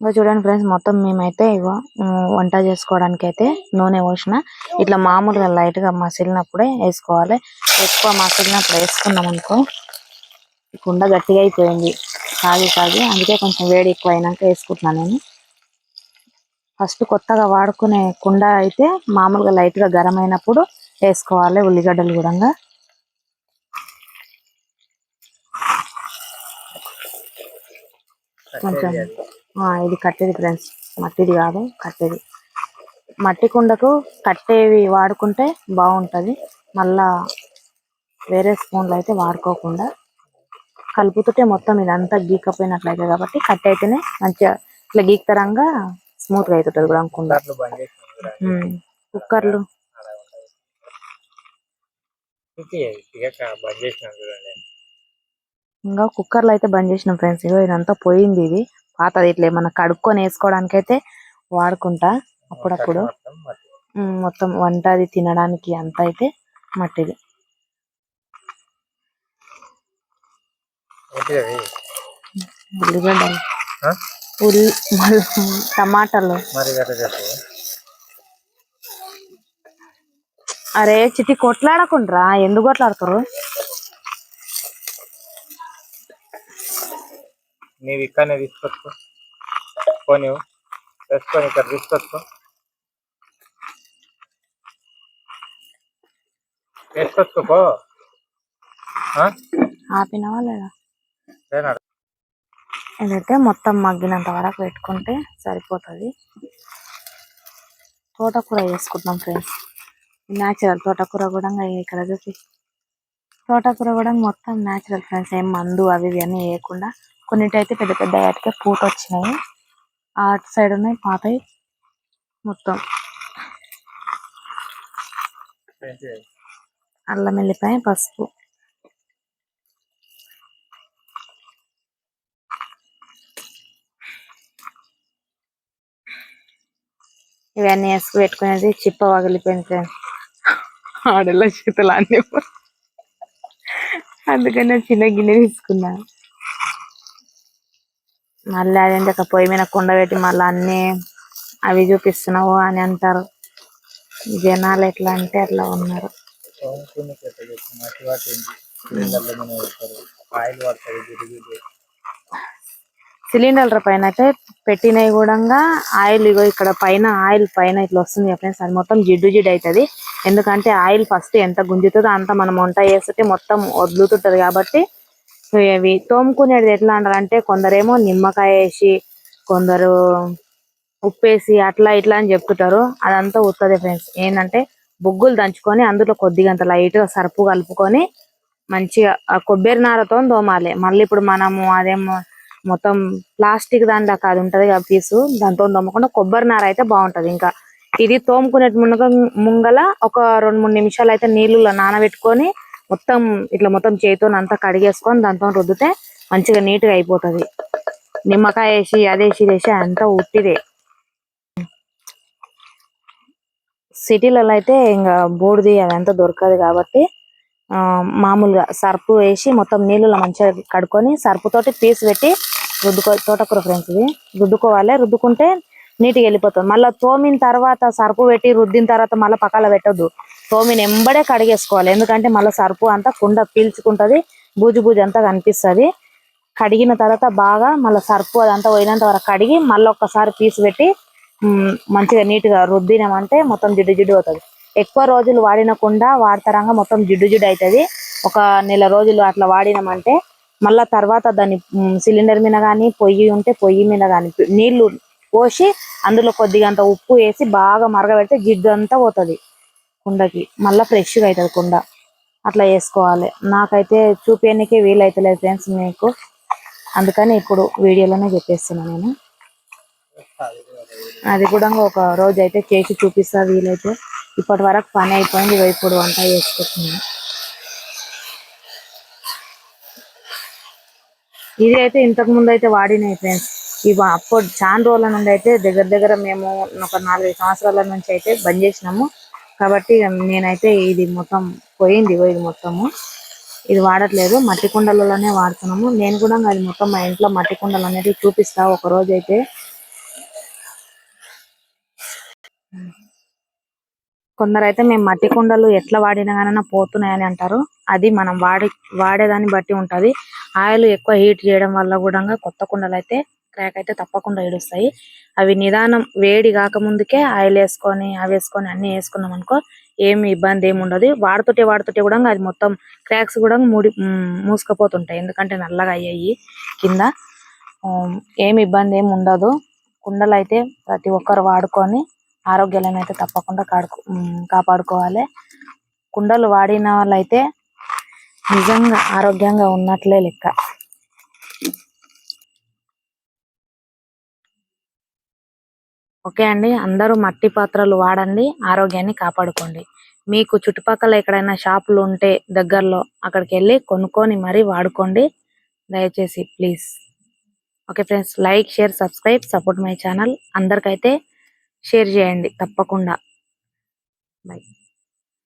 ఇగో చూడండి ఫ్రెండ్స్ మొత్తం మేమైతే ఇగో వంట చేసుకోవడానికి అయితే నూనె పోసిన. ఇట్లా మామూలుగా లైట్గా మసిలినప్పుడే వేసుకోవాలి. ఎక్కువ మసిలినప్పుడు వేసుకున్నాం అనుకో కుండ గట్టిగా అయిపోయింది. కాగి కాగి అందుకే కొంచెం వేడి ఎక్కువ అయినాక వేసుకుంటున్నాను నేను. ఫస్ట్ కొత్తగా వాడుకునే కుండ అయితే మామూలుగా లైట్గా గరం అయినప్పుడు వేసుకోవాలి ఉల్లిగడ్డలు కూడా. కొంచెం ఇది కట్టేది ఫ్రెండ్స్ మట్టిది కాదు కట్టేది. మట్టి కుండకు కట్టేవి వాడుకుంటే బాగుంటది. మళ్ళా వేరే స్పూన్లు అయితే వాడుకోకుండా కలుపుతుంటే మొత్తం ఇదంతా గీకపోయినట్లయితే కాబట్టి కట్టె అయితేనే మంచిగా ఇట్లా గీక్తరంగా స్మూత్గా అవుతుంటది కూడా కుండ. కుక్కర్లు ఇక కుక్కర్లు అయితే బంద్ చేసిన ఫ్రెండ్స్ ఇగో ఇదంతా పోయింది ఇది. పాతది ఇట్లా ఏమన్నా కడుక్కొని వేసుకోవడానికి అయితే వాడుకుంటా అప్పుడప్పుడు. మొత్తం వంట అది తినడానికి అంత అయితే మట్టిది? ఉల్లిగడ్డలు? ఉల్లి టమాటాలు. అరే చిట్టి కొట్లాడకుండ్రా ఎందుకు కొట్లాడతారు నీవి ఇక్కడనే తీసుకొచ్చుకో. పోనీ వేసుకొని ఇక్కడ తీసుకొచ్చుకో. వేసుకొచ్చుకో పో. ఆ? ఆపినవా లేదా? ఇదైతే మొత్తం మగ్గినంత వరకు పెట్టుకుంటే సరిపోతుంది. తోటకూర వేసుకుంటున్నాం ఫ్రెండ్స్. న్యాచురల్ తోటకూర కూడా ఇంకా ఇక్కడ చూసి తోటకూర కూడా మొత్తం న్యాచురల్ ఫ్రెండ్స్. ఏం మందు అవి ఇవి అన్నీ వేయకుండా కొన్నిటైతే పెద్ద పెద్ద వాటికే పూత వచ్చినాయి ఆ అటు సైడ్ ఉన్నాయి పాతవి మొత్తం? అల్లం వెల్లిపాయ పసుపు. ఇవన్నీ వేసుకు పెట్టుకునేది చిప్ప పగిలిపోయింది ఫ్రెండ్స్ ఆడల చేతులు అన్ని. అందుకని నేను చిన్న గిన్నె తీసుకున్నా. మళ్ళీ అదేంటి ఒక పొయ్యి మీద కుండ పెట్టి మళ్ళీ అన్ని అవి చూపిస్తున్నావు అని అంటారు. జనాలు ఎట్లా అంటే అట్లా ఉన్నారు. సిలిండర్ల సిలిండర్ల పైన అయితే పెట్టినవి కూడా ఆయిల్ ఇగో ఇక్కడ పైన ఆయిల్ పైన ఇట్లా వస్తుంది ఫ్రెండ్స్. అది మొత్తం జిడ్డు జిడ్డు అవుతుంది. ఎందుకంటే ఆయిల్ ఫస్ట్ ఎంత గుంజుతుందో అంత మనం వంట చేస్తుంటే మొత్తం వదులుతుంటది కాబట్టి సో ఇవి తోముకునేది ఎట్లా అంటారంటే కొందరేమో నిమ్మకాయ వేసి కొందరు ఉప్పేసి అట్లా ఇట్లా అని చెప్తుంటారు. అదంతా ఉత్తదే ఫ్రెండ్స్. ఏంటంటే బొగ్గులు దంచుకొని అందులో కొద్దిగా అంత లైట్గా సరుపు కలుపుకొని మంచిగా ఆ కొబ్బరి నారతో తోమాలి. మళ్ళీ ఇప్పుడు మనము అదేమో మొత్తం ప్లాస్టిక్ దాని కాదు అది ఉంటది కదా పీసు. దాంతో తోమకుండా కొబ్బరి నార అయితే బాగుంటది. ఇంకా ఇది తోముకునే మునగ ముంగల ఒక రెండు మూడు నిమిషాలు అయితే నీళ్ళలో నానబెట్టుకొని మొత్తం ఇట్లా మొత్తం చేతితో అంతా కడిగేసుకొని దాంతో రుద్దితే మంచిగా నీట్గా అయిపోతది. నిమ్మకాయ వేసి అదేసి వేసి అంతా ఉట్టిదే. సిటీలలో అయితే ఇంకా బూడిది అదంతా దొరకదు కాబట్టి ఆ మామూలుగా సర్పు వేసి మొత్తం నీళ్ళలో మంచిగా కడుక్కొని సర్పుతోటి పీస్ పెట్టి రుద్దుకో తోటకూర ఫ్రెండ్స్ ఇది. రుద్దుకోవాలి. రుద్దుకుంటే నీట్గా వెళ్ళిపోతుంది మళ్ళీ తోమిన తర్వాత సర్పు పెట్టి రుద్దిన తర్వాత మళ్ళీ పక్కన పెట్టద్దు. తోమిన ఎంబడే కడిగేసుకోవాలి. ఎందుకంటే మళ్ళీ సర్పు అంతా కుండ పీల్చుకుంటది. బూజు బూజు అంతా కనిపిస్తది. కడిగిన తర్వాత బాగా మళ్ళీ సర్పు అదంతా పోయినంత వరకు కడిగి మళ్ళీ ఒక్కసారి పీస్ పెట్టి మంచిగా నీట్గా రుద్దినామంటే మొత్తం జిడ్డు జిడ్డు అవుతుంది. ఎక్కువ రోజులు వాడినకుండా వాడతారంగా మొత్తం జిడ్డు జిడ్డు అవుతుంది. ఒక నెల రోజులు అట్లా వాడినామంటే మళ్ళా తర్వాత దాన్ని సిలిండర్ మీద కానీ పొయ్యి ఉంటే పొయ్యి మీద కానీ నీళ్ళు పోసి అందులో కొద్దిగా అంత ఉప్పు వేసి బాగా మరగబెడితే జిడ్డు అంతా పోతుంది కుండకి. మళ్ళీ ఫ్రెష్గా అవుతుంది కుండ. అట్లా వేసుకోవాలి నాకైతే చూపించడానికి వీలైతలేదు ఫ్రెండ్స్ మీకు. అందుకని ఇప్పుడు వీడియోలోనే చెప్పేస్తున్నాను నేను. అది కూడా ఒక రోజు అయితే చేసి చూపిస్తా వీలైతే. ఇప్పటి వరకు పని అయిపోయింది. ఇప్పుడు వంట చేసుకుంటున్నాను ఇది అయితే ఇంతకు ముందు అయితే వాడినాయి ఫ్రెండ్స్. ఇవి అప్పుడు చాలా రోజుల నుండి అయితే దగ్గర దగ్గర మేము ఒక నాలుగైదు సంవత్సరాల నుంచి అయితే బంద్ చేసినాము. కాబట్టి నేనైతే ఇది మొత్తం పోయింది ఇది మొత్తము. ఇది వాడట్లేదు. మట్టి కుండలలోనే వాడుతున్నాము. నేను కూడా అది మొత్తం మా ఇంట్లో మట్టి కుండలు అనేది చూపిస్తా ఒక రోజు అయితే. కొందరైతే మేము మట్టి కుండలు ఎట్లా వాడినా కానీ పోతున్నాయని అంటారు. అది మనం వాడి వాడేదాన్ని బట్టి ఉంటుంది. ఆయిల్ ఎక్కువ హీట్ చేయడం వల్ల కూడా కొత్త కుండలు అయితే క్రాక్ అయితే తప్పకుండా ఏడుస్తాయి. అవి నిదానం వేడి కాకముందుకే ఆయిల్ వేసుకొని అవి వేసుకొని అన్ని వేసుకున్నాం అనుకో ఏమి ఇబ్బంది ఏమి ఉండదు. వాడుతుంటే వాడుతుంటే కూడా అది మొత్తం క్రాక్స్ కూడా మూడి మూసుకపోతుంటాయి మూసుకుపోతుంటాయి. ఎందుకంటే నల్లగా అయ్యాయి కింద. ఏమి ఇబ్బంది ఏమి ఉండదు. కుండలు అయితే ప్రతి ఒక్కరు వాడుకొని ఆరోగ్యాలను అయితే తప్పకుండా కాడుకో కాపాడుకోవాలి. కుండలు వాడిన వాళ్ళైతే నిజంగా ఆరోగ్యంగా ఉన్నట్లే లెక్క. ఓకే అండి. అందరూ మట్టి పాత్రలు వాడండి. ఆరోగ్యాన్ని కాపాడుకోండి. మీకు చుట్టుపక్కల ఎక్కడైనా షాపులు ఉంటే దగ్గరలో అక్కడికి వెళ్ళి కొనుక్కొని మరీ వాడుకోండి. దయచేసి please. Okay friends like share subscribe support my channel. అందరికైతే share చేయండి తప్పకుండా. బై.